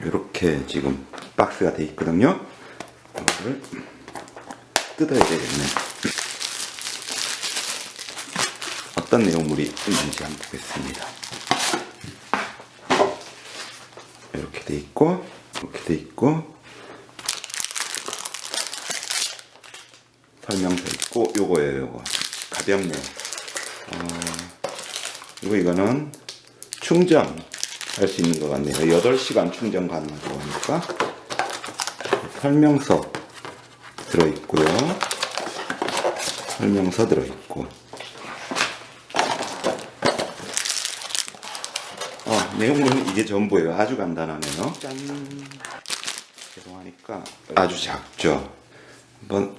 이렇게 지금 박스가 돼 있거든요. 이거를 뜯어야 되겠네. 어떤 내용물이 있는지 한번 보겠습니다. 이렇게 돼 있고, 이렇게 돼 있고, 설명서 있고, 요거예요, 요거. 가볍네요. 어, 그리고 이거는 충전 할 수 있는 것 같네요. 8시간 충전 가능하다고 하니까. 설명서 들어있고요. 설명서 들어있고. 어, 내용물은 이게 전부예요. 아주 간단하네요. 짠. 죄송하니까 아주 작죠. 한번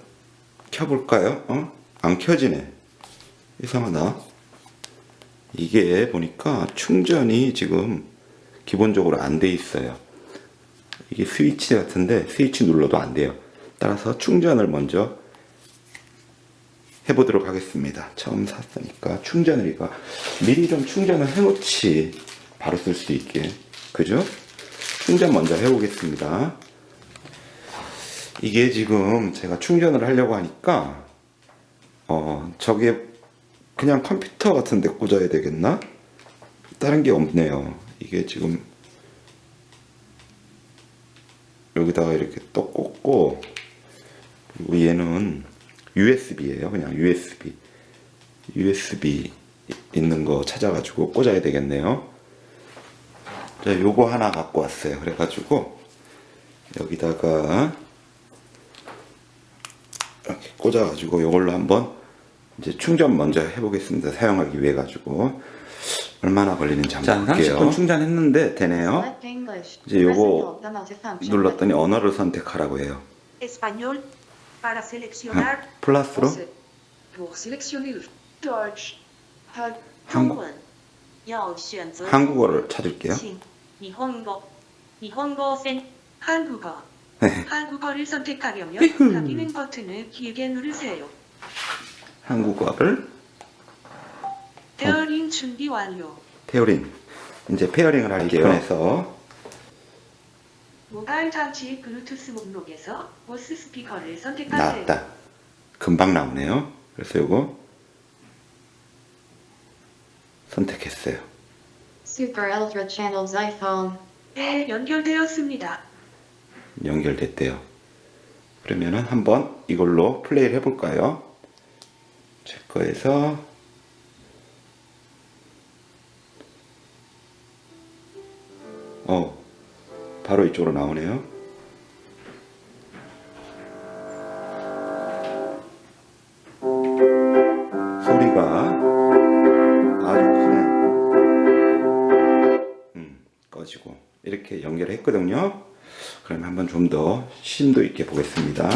켜볼까요? 어? 안 켜지네. 이상하다. 이게 보니까 충전이 지금 기본적으로 안 돼 있어요. 이게 스위치 같은데 스위치 눌러도 안 돼요. 따라서 충전을 먼저 해보도록 하겠습니다. 처음 샀으니까 충전을 이거 미리 좀 충전을 해놓지 바로 쓸 수 있게 그죠? 충전 먼저 해보겠습니다. 이게 지금 제가 충전을 하려고 하니까 어 저게 그냥 컴퓨터 같은 데 꽂아야 되겠나? 다른 게 없네요. 이게 지금 여기다가 이렇게 또 꽂고 그리고 얘는 USB예요. 그냥 USB. USB 있는 거 찾아가지고 꽂아야 되겠네요. 자, 요거 하나 갖고 왔어요. 그래가지고 여기다가 이렇게 꽂아가지고 요걸로 한번 이제 충전 먼저 해보겠습니다. 사용하기 위해 가지고 얼마나 걸리는지 한번 볼게요. 30분 충전했는데 되네요. 이제 요거 눌렀더니 언어를 선택하라고 해요. 아, 플러스로 한국, 한국어를 찾을게요. 한국어. 네. 한국어를 선택하려면 가기는 버튼을 길게 누르세요. 한국어를 페어링 준비 완료. 페어링. 이제 페어링을 할게요. 해서 모바일 장치 블루투스 목록에서 보스 스피커를 선택하세요. 나왔다. 금방 나오네요. 그래서 요거 선택했어요. Super Ultra Channels iPhone. 네, 연결되었습니다. 연결됐대요. 그러면은 한번 이걸로 플레이를 해볼까요? 제 거에서 어 바로 이쪽으로 나오네요. 소리가 아주 크네. 음, 꺼지고 이렇게 연결했거든요. 그럼 한번 좀 더 심도 있게 보겠습니다.